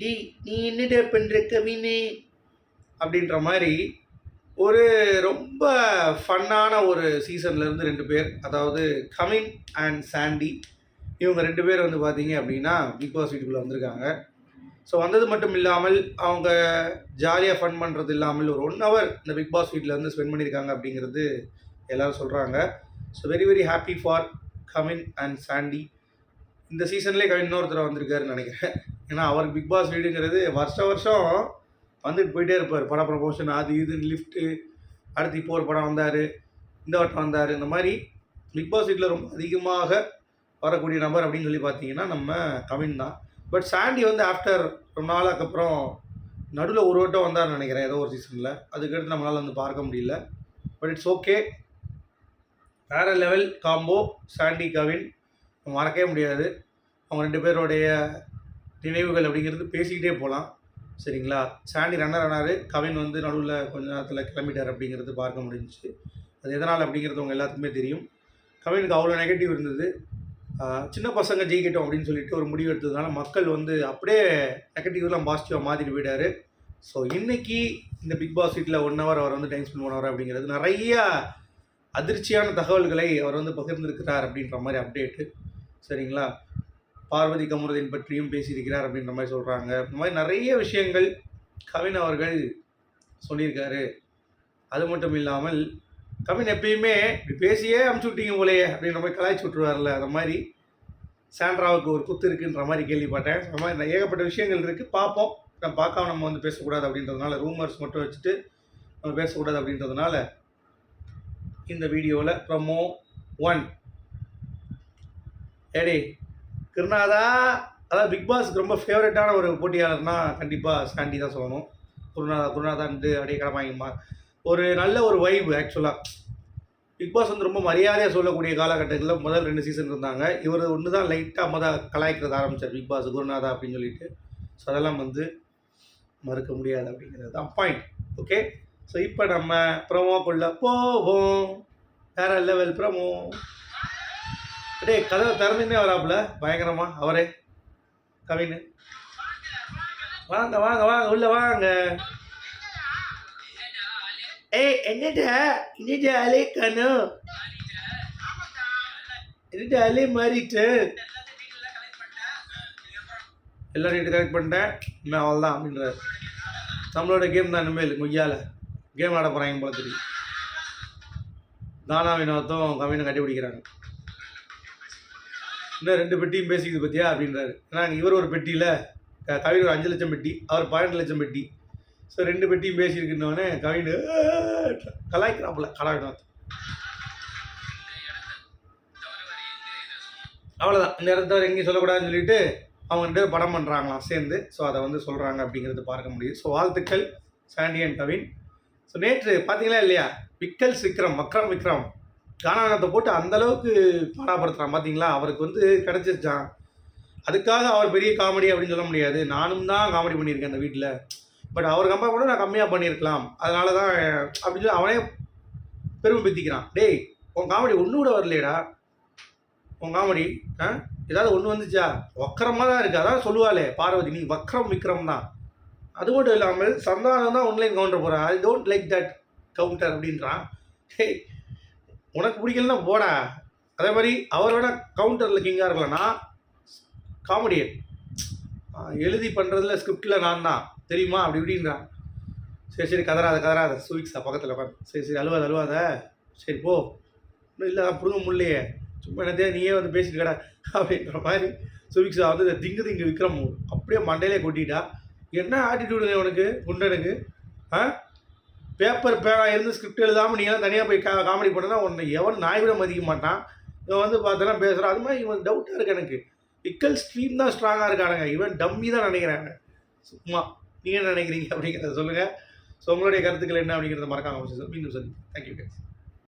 D நீ என்னடா பண்ணுற கவினே அப்படின்ற மாதிரி ஒரு ரொம்ப ஃபன்னான ஒரு சீசன்லேருந்து ரெண்டு பேர் அதாவது கமின் அண்ட் சாண்டி இவங்க ரெண்டு பேர் வந்து பார்த்தீங்க அப்படின்னா பிக் பாஸ் வீட்டுக்குள்ளே வந்திருக்காங்க. ஸோ வந்தது மட்டும் இல்லாமல் அவங்க ஜாலியாக ஃபன் பண்ணுறது இல்லாமல் ஒரு ஒன் ஹவர் இந்த பிக் பாஸ் வீட்டில் வந்து ஸ்பெண்ட் பண்ணியிருக்காங்க அப்படிங்கிறது எல்லோரும் சொல்கிறாங்க so very very happy for Kavin and Sandy. இந்த சீசன்லேயே கவின் இன்னொருத்தர் வந்திருக்காருன்னு நினைக்கிறேன். ஏன்னா அவர் பிக் பாஸ் வீடுங்கிறது வருஷ வருஷம் வந்துட்டு போயிட்டே இருப்பார். பட ப்ரமோஷன் அது இது லிஃப்ட்டு அடுத்து இப்போ ஒரு படம் வந்தார் இந்த வட்டம் வந்தார் இந்த மாதிரி பிக் பாஸ் வீட்டில் ரொம்ப அதிகமாக வரக்கூடிய நபர் அப்படின்னு சொல்லி பார்த்தீங்கன்னா நம்ம கவின் தான். பட் சாண்டி வந்து ஆஃப்டர் ரொம்ப நாளுக்கு அப்புறம் நடுவில் ஒரு வட்டம் வந்தார்னு நினைக்கிறேன் ஏதோ ஒரு சீசனில் அதுக்கடுத்து நம்மளால் வந்து பார்க்க முடியல. பட் இட்ஸ் ஓகே வேறு லெவல் காம்போ சாண்டி கவின். மறக்கவே முடியாது. அவங்க ரெண்டு பேருடைய நினைவுகள் அப்படிங்கிறது பேசிக்கிட்டே போகலாம். சரிங்களா? சாண்டி ரன்னர் ஆனார். கவின் வந்து நடுவில் கொஞ்ச நேரத்தில் கிளம்பிட்டார் அப்படிங்கிறது பார்க்க முடிஞ்சிச்சு. அது எதனால் அப்படிங்கிறது உங்கள் எல்லாத்துக்குமே தெரியும். கவினுக்கு அவ்வளோ நெகட்டிவ் இருந்தது. சின்ன பசங்க ஜெயிக்கட்டும் அப்படின்னு சொல்லிட்டு ஒரு முடிவு எடுத்ததுனால மக்கள் வந்து அப்படியே நெகட்டிவ்லாம் பாசிட்டிவாக மாற்றிட்டு போயிட்டார். ஸோ இன்றைக்கி இந்த பிக் பாஸ் வீட்டில் ஒன் ஹவர் அவர் வந்து டைம் ஸ்பெண்ட் பண்ணுவார் அப்படிங்கிறது நிறைய அதிர்ச்சியான தகவல்களை அவர் வந்து பகிர்ந்திருக்கிறார் அப்படின்ற மாதிரி அப்டேட்டு சரிங்களா? பார்வதி கமருதீன் பற்றியும் பேசியிருக்கிறார் அப்படின்ற மாதிரி சொல்கிறாங்க இந்த மாதிரி நிறைய விஷயங்கள் கவின் அவர்கள் சொல்லியிருக்காரு. அது மட்டும் இல்லாமல் கவின் எப்பயுமே இப்படி பேசியே அமுச்சு விட்டீங்க போலயே அப்படின்ற மாதிரி கலாய்ச்சி விட்டுருவார்ல அந்த மாதிரி சாண்ட்ராவுக்கு ஒரு குத்து இருக்குன்ற மாதிரி கேள்விப்பட்டேன். அந்த மாதிரி ஏகப்பட்ட விஷயங்கள் இருக்குது பார்ப்போம். நம்ம பார்க்காம நம்ம வந்து பேசக்கூடாது அப்படின்றதுனால ரூமர்ஸ் மட்டும் வச்சுட்டு நம்ம பேசக்கூடாது அப்படின்றதுனால இந்த வீடியோவில் ப்ரமோ ஒன் ஏடி திருநாதா அதாவது பிக் பாஸ்க்கு ரொம்ப ஃபேவரட்டான ஒரு போட்டியாளர்னா கண்டிப்பாக சாண்டி தான் சொல்லணும். குருநாதா குருநாதான்ட்டு அப்படியே கிளம்பாங்கம்மா ஒரு நல்ல ஒரு வைப் ஆக்சுவலாக பிக் பாஸ் வந்து ரொம்ப மரியாதையாக சொல்லக்கூடிய காலகட்டத்தில் முதல் ரெண்டு சீசன் இருந்தாங்க. இவர் ஒன்று தான் லைட்டாக மொதல் கலாய்க்கிறது ஆரம்பித்தார் பிக் பாஸ் குருநாதா அப்படின்னு சொல்லிட்டு. ஸோ அதெல்லாம் வந்து மறுக்க முடியாது அப்படிங்கிறது தான் பாயிண்ட் ஓகே ஸோ இப்போ நம்ம ப்ரமோக்குள்ளே போவோம். வேறு லெவல் ப்ரமோ டேய் கதவை திறந்துன்னே வராப்புல. பயங்கரமா. அவரே. கவின். வாங்க வாங்க வாங்க உள்ள வாங்க. ஏய் என்னடா? இன்னிட்டு அலே கனு என்னடா அலே மாறிட்டு? எல்லாரும் நீட்டு கரெக்ட் பண்ணிட்டேன். இன்னும் அவ்வளோதான் அப்படின்றாரு. நம்மளோட கேம் தான் இனிமேல் கொய்யால கேம் ஆட போகிறாங்க போல தெரியும் தானா வினோத்தும் கவினை கட்டி பிடிக்கிறாங்க. இன்னும் ரெண்டு பெட்டியும் பேசிக்குது பத்தியா? அப்படின்றாரு. ஏன்னா இவர் ஒரு பெட்டியில் கவின் ஒரு அஞ்சு லட்சம் பெட்டி அவர் பன்னெண்டு லட்சம் பெட்டி. ஸோ ரெண்டு பெட்டியும் பேசியிருக்கின்றவனே கவின் கலாய்க்கிறாப்புல கலாய்க்கிறான் அவ்வளோதான் இந்த இடத்தவர் எங்கேயும் சொல்லக்கூடாதுன்னு சொல்லிட்டு அவங்க ரெண்டு பேரும் படம் பண்ணுறாங்களாம் சேர்ந்து. ஸோ அதை வந்து சொல்கிறாங்க அப்படிங்கிறது பார்க்க முடியும் ஸோ வாழ்த்துக்கள் சாண்டி அண்ட் கவின். ஸோ நேற்று பார்த்தீங்களா இல்லையா? விக்கல் விக்ரம் மக்ரம் விக்ரம். கானானத்தை போட்டு அந்த அளவுக்கு பாடாப்படுத்துகிறான் பார்த்தீங்களா அவருக்கு வந்து கிடச்சிருச்சான் அதுக்காக அவர் பெரிய காமெடி அப்படின்னு சொல்ல முடியாது. நானும் தான் காமெடி பண்ணியிருக்கேன் அந்த வீட்டில் பட் அவர் கம்பேர் பண்ண நான் கம்மியாக பண்ணியிருக்கலாம். அதனால தான் அப்படின்னு சொல்லி அவனே பெருமை பித்திக்கிறான். டேய் உன் காமெடி ஒன்று கூட வரலையடா. உன் காமெடி ஆ? ஏதாவது ஒன்று வந்துச்சா? வக்கரமாக தான் இருக்குது அதான் சொல்லுவாளே பார்வதி நீ வக்ரம் விக்ரம் தான். அது மட்டும் இல்லாமல் சந்தானம் தான் ஒன்லைன் கவுண்டர் போகிறான் I don't like that counter அப்படின்றான். ஹேய் உனக்கு பிடிக்கலன்னா போடா. அதே மாதிரி அவரோட கவுண்டரில் கிங்காக இருக்கலன்னா காமெடியன் எழுதி பண்ணுறதுல ஸ்கிரிப்டில் நான் தான் தெரியுமா? அப்படி இப்படின்றான் சரி சரி கதறாத கதறாத. சுவிக்ஸா பக்கத்தில் உட்காந்து சரி சரி அழுவாத அழுவாத. சரி போ. இன்னும் இல்லை புடுங்க முடியலையே சும்மா என்னதே நீயே வந்து பேசிட்டு கடை. அப்படின்ற மாதிரி சுவிக்ஸா வந்து திங்கு திங்கு விக்ரம் அப்படியே மண்டையிலே கொட்டிட்டா. என்ன ஆட்டிடியூடுங்க உனக்கு குண்டனுக்கு? ஆ? பேப்பர் பேனா இருந்து ஸ்கிரிப்ட் எழுதாமல் நீங்களாம் தனியாக போய் கா காமெடி பண்ணனா உன்னை எவன் நாய்விட மதிக்க மாட்டான். இவன் வந்து பார்த்தோன்னா பேசுகிறான் அது மாதிரி இவன் டவுட்டாக இருக்கு எனக்கு. பிக்கல் ஸ்ட்ரீம் தான் ஸ்ட்ராங்காக இருக்கானுங்க. இவன் டம்மி தான் நினைக்கிறாங்க சும்மா. நீங்கள் என்ன நினைக்கிறீங்க அப்படிங்கிறத சொல்லுங்கள் ஸோ உங்களுடைய கருத்துக்கள் என்ன அப்படிங்கிறத மறக்காம மீண்டும் சொல்லி தேங்க்யூ